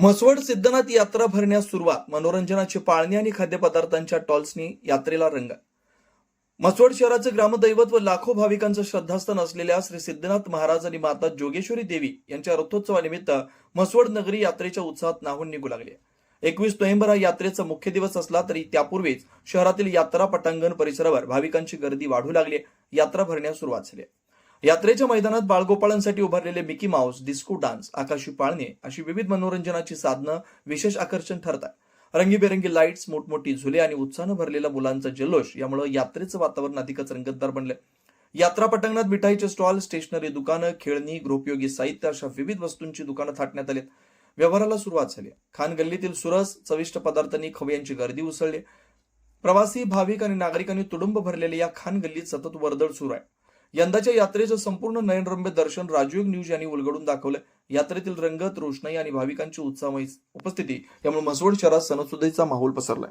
म्हसवड सिद्धनाथ यात्रा भरण्यास सुरुवात. मनोरंजनाची पाळणी आणि खाद्यपदार्थांच्या टॉल्सनी यात्रेला रंग. म्हसवड शहराचे ग्रामदैवत व लाखो भाविकांचं श्रद्धास्थान असलेल्या श्री सिद्धनाथ महाराज आणि माता जोगेश्वरी देवी यांच्या रथोत्सवानिमित्त म्हसवड नगरी यात्रेच्या उत्साहात नाहून निघू लागले. एकवीस नोव्हेंबर हा यात्रेचा मुख्य दिवस असला तरी त्यापूर्वीच शहरातील यात्रा पटांगण परिसरावर भाविकांची गर्दी वाढू लागली. यात्रा भरण्यास सुरुवात झाली. यात्रेच्या मैदानात बाळगोपाळांसाठी उभारलेले मिकी माऊस डिस्को डान्स आकाशी पाळणे अशी विविध मनोरंजनाची साधनं विशेष आकर्षण ठरतात. रंगीबेरंगी लाईट्स मोठमोठी झुले आणि उत्साहानं भरलेला मुलांचा जल्लोष यामुळे यात्रेचं वातावरण अधिकच रंगतदार बनले. यात्रा पटांगणात मिठाईचे स्टॉल स्टेशनरी दुकानं खेळणी गृहोपयोगी साहित्य अशा विविध वस्तूंची दुकानं थाटण्यात आलीत. व्यवहाराला सुरुवात झाली. खान गल्लीतील सुरस चविष्ट पदार्थांनी खवयांची गर्दी उसळली. प्रवासी भाविक आणि नागरिकांनी तुडुंब भरलेल्या या खान गल्लीत सतत वर्दळ सुरू आहे. यंदाच्या यात्रेचं संपूर्ण नयनरम्य दर्शन राजयोग न्यूज यांनी उलगडून दाखवलं यात्रेतील रंगत रोषणाई आणि भाविकांची उत्साहमय उपस्थिती यामुळे म्हसवड शहरात सणसुदीचा माहोल पसरलाय.